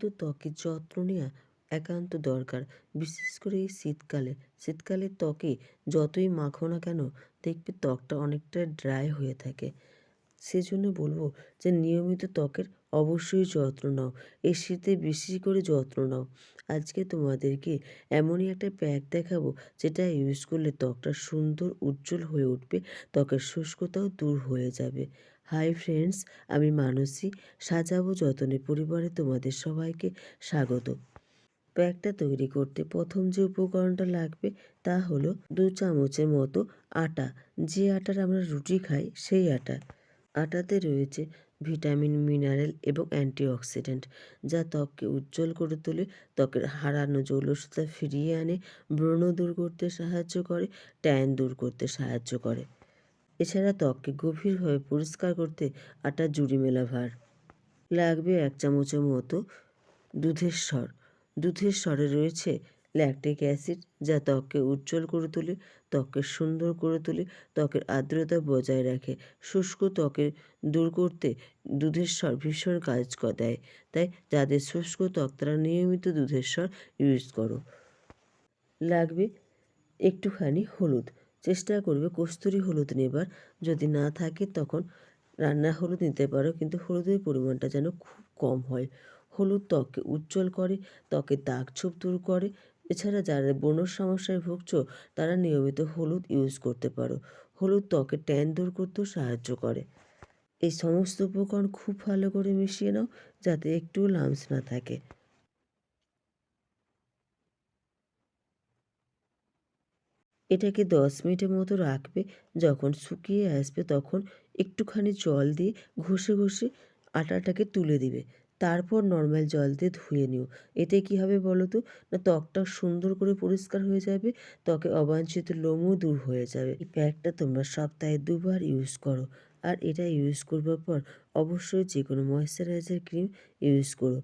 নিয়মিত ত্বকের যত্ন নেওয়া একান্ত দরকার। বিশেষ করে এই শীতকালে। শীতকালে ত্বকে যতই মাখো না কেন, দেখবে ত্বকটা অনেকটা ড্রাই হয়ে থাকে। সেজন্য বলব যে নিয়মিত ত্বকের অবশ্যই যত্ন নাও এই শীতে বেশি করে যত্ন নাও। আজকে তোমাদেরকে এমনই একটা প্যাক দেখাবো যেটা ইউজ করলে ত্বকটা সুন্দর উজ্জ্বল হয়ে উঠবে, ত্বকের শুষ্কতাও দূর হয়ে যাবে। হাই ফ্রেন্ডস আমি মানসী, সাজাবো যতনে পরিবারে তোমাদের সবাইকে স্বাগত। প্যাকটা তৈরি করতে প্রথম যে উপকরণটা লাগবে তা হলো দু চামচের মতো আটা, যে আটার আমরা রুটি খাই সেই আটা। আটাতে রয়েছে ভিটামিন, মিনারেল এবং অ্যান্টিঅক্সিডেন্ট, যা ত্বককে উজ্জ্বল করে তোলে। ত্বকের হারানো জৌলসতা ফিরিয়ে আনে, ব্রণ দূর করতে সাহায্য করে, ট্যান দূর করতে সাহায্য করে। এছাড়া ত্বককে গভীরভাবে পরিষ্কার করতে আটা জুড়ি মেলা ভার। লাগবে এক চামচের মতো দুধের স্বর। দুধের স্বরে রয়েছে ল্যাকটিক অ্যাসিড যা ত্বককে উজ্জ্বল করে তোলে, ত্বককে সুন্দর করে তোলে, ত্বকের আর্দ্রতা বজায় রাখে। শুষ্ক ত্বকের দূর করতে দুধের স্বর ভীষণ কাজ দেয়। তাই যাদের শুষ্ক ত্বক, তারা নিয়মিত দুধের স্বর ইউজ করো। লাগবে একটুখানি হলুদ। চেষ্টা করবে কস্তুরি হলুদ নেবার। যদি না থাকে তখন রান্না হলুদ নিতে পারো, কিন্তু হলুদের পরিমাণটা যেন খুব কম হয়। হলুদ ত্বককে উজ্জ্বল করে, ত্বকের দাগ ছোপ দূর করে এছাড়া যারা ব্রণর সমস্যায় ভুগছ, তারা নিয়মিত হলুদ ইউজ করতে পারো। হলুদ ত্বকে ট্যান দূর করতেও সাহায্য করে। এই সমস্ত উপকরণ খুব ভালো করে মিশিয়ে নাও, যাতে একটু লামস না থাকে। এটাকে দশ মিনিটের মতো রাখবে। যখন শুকিয়ে আসবে, তখন একটুখানি জল দিয়ে ঘষে ঘষে আটাটাকে তুলে দিবে। তারপর নর্মাল জল দিয়ে ধুয়ে নিও। এতে কী হবে বলো তো? না, ত্বকটা সুন্দর করে পরিষ্কার হয়ে যাবে, ত্বকে অবাঞ্ছিত লোমও দূর হয়ে যাবে। এই প্যাকটা তোমরা সপ্তাহে দুবার ইউজ করো। আর এটা ইউজ করবার পর অবশ্যই যে কোনো ময়েশ্চারাইজার ক্রিম ইউজ করো।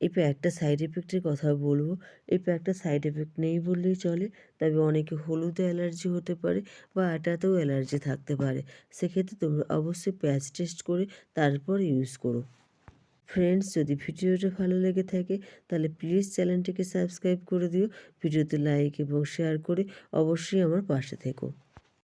এই প্যাকটা সাইড এফেক্টের কথা বলব। এই প্যাকটা সাইড এফেক্ট নেই বললেই চলে, তবে অনেকে হলুদে অ্যালার্জি হতে পারে বা আটাতেও অ্যালার্জি থাকতে পারে। সেক্ষেত্রে তোমরা অবশ্যই প্যাচ টেস্ট করে তারপর ইউজ করো। ফ্রেন্ডস যদি ভিডিওটা ভালো লেগে থাকে, তাহলে প্লিজ চ্যানেলটিকে সাবস্ক্রাইব করে দিও। ভিডিওতে লাইক এবং শেয়ার করে অবশ্যই আমার পাশে থেকো।